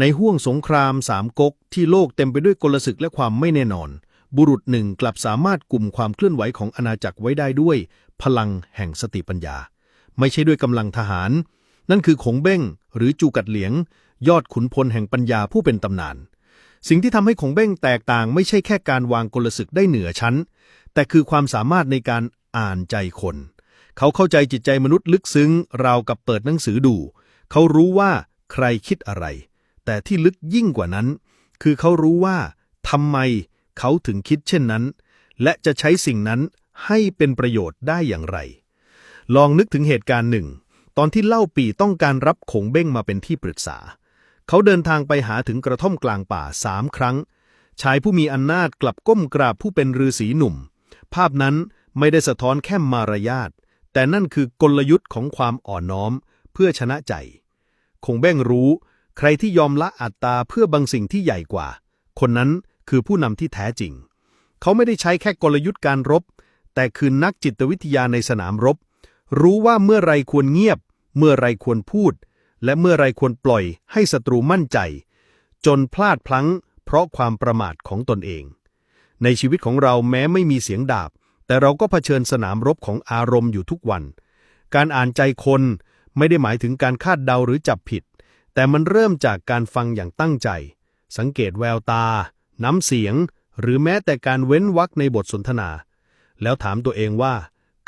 ในห้วงสงครามสามก๊กที่โลกเต็มไปด้วยกลศึกและความไม่แน่นอน บุรุษหนึ่งกลับสามารถกลุ่มความเคลื่อนไหวของอาณาจักรไว้ได้ด้วย พลังแห่งสติปัญญา ไม่ใช่ด้วยกำลังทหาร นั่นคือขงเบ้ง หรือจูกัดเหลียง ยอดขุนพลแห่งปัญญาผู้เป็นตำนาน สิ่งที่ทำให้ขงเบ้งแตกต่างไม่ใช่แค่การวางกลศึกได้เหนือชั้น แต่คือความสามารถในการอ่านใจคน เขาเข้าใจจิตใจมนุษย์ลึกซึ้งราวกับเปิดหนังสือดู เขารู้ว่าใครคิดอะไร แต่ที่ลึกยิ่งกว่านั้น คือเขารู้ว่าทำไมเขาถึงคิดเช่นนั้น และจะใช้สิ่งนั้นให้เป็นประโยชน์ได้อย่างไร ลองนึกถึงเหตุการณ์หนึ่ง ตอนที่เล่าปีต้องการรับขงเบ้งมาเป็นที่ปรึกษา เขาเดินทางไปหาถึงกระท่อมกลางป่าสามครั้ง ชายผู้มีอำนาจกลับก้มกราบผู้เป็นฤาษีหนุ่ม ภาพนั้นไม่ได้สะท้อนแค่มารยาท แต่นั่นคือกลยุทธ์ของความอ่อนน้อม เพื่อชนะใจ คงเบ้งรู้ ใครที่ยอมละอัตตาเพื่อบางสิ่งที่ใหญ่กว่า คนนั้นคือผู้นำที่แท้จริง เขาไม่ได้ใช้แค่กลยุทธ์การรบ แต่คือนักจิตวิทยาในสนามรบ รู้ว่าเมื่อไรควรเงียบ เมื่อไรควรพูด และเมื่อไรควรปล่อยให้ศัตรูมั่นใจ จนพลาดพลั้ง เพราะความประมาทของตนเอง ในชีวิตของเราแม้ไม่มีเสียงดาบ แต่เราก็เผชิญสนามรบของอารมณ์อยู่ทุกวัน การอ่านใจคนไม่ได้หมายถึงการคาดเดาหรือจับผิด แต่มันเริ่มจากการฟังอย่างตั้งใจ สังเกตแววตา น้ำเสียง หรือแม้แต่การเว้นวรรคในบทสนทนา แล้วถามตัวเองว่า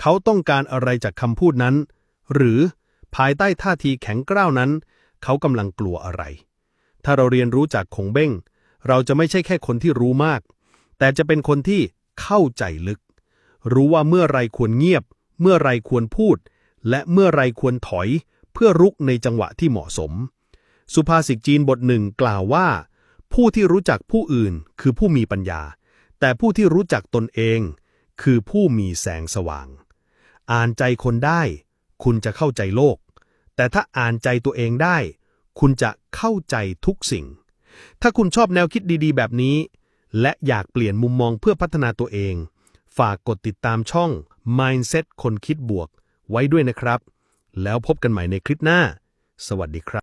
เขาต้องการอะไรจากคำพูดนั้น หรือภายใต้ท่าทีแข็งกร้าวนั้น เขากำลังกลัวอะไร ถ้าเราเรียนรู้จากคงเบ้ง เราจะไม่ใช่แค่คนที่รู้มาก แต่จะเป็นคนที่เข้าใจลึก รู้ว่าเมื่อไรควรเงียบ เมื่อไรควรพูด และเมื่อไรควรถอย เพื่อรุกในจังหวะที่เหมาะสม สุภาษิตจีนบทหนึ่งกล่าวว่า ผู้ที่รู้จักผู้อื่นคือผู้มีปัญญา แต่ผู้ที่รู้จักตนเอง คือผู้มีแสงสว่าง อ่านใจคนได้ คุณจะเข้าใจโลก แต่ถ้าอ่านใจตัวเองได้ คุณจะเข้าใจทุกสิ่ง ถ้าคุณชอบแนวคิดดีๆ แบบนี้ และอยากเปลี่ยนมุมมองเพื่อพัฒนาตัวเอง ฝากกดติดตามช่อง Mindset คนคิดบวก ไว้ด้วยนะครับ แล้วพบกันใหม่ในคลิปหน้า สวัสดีครับ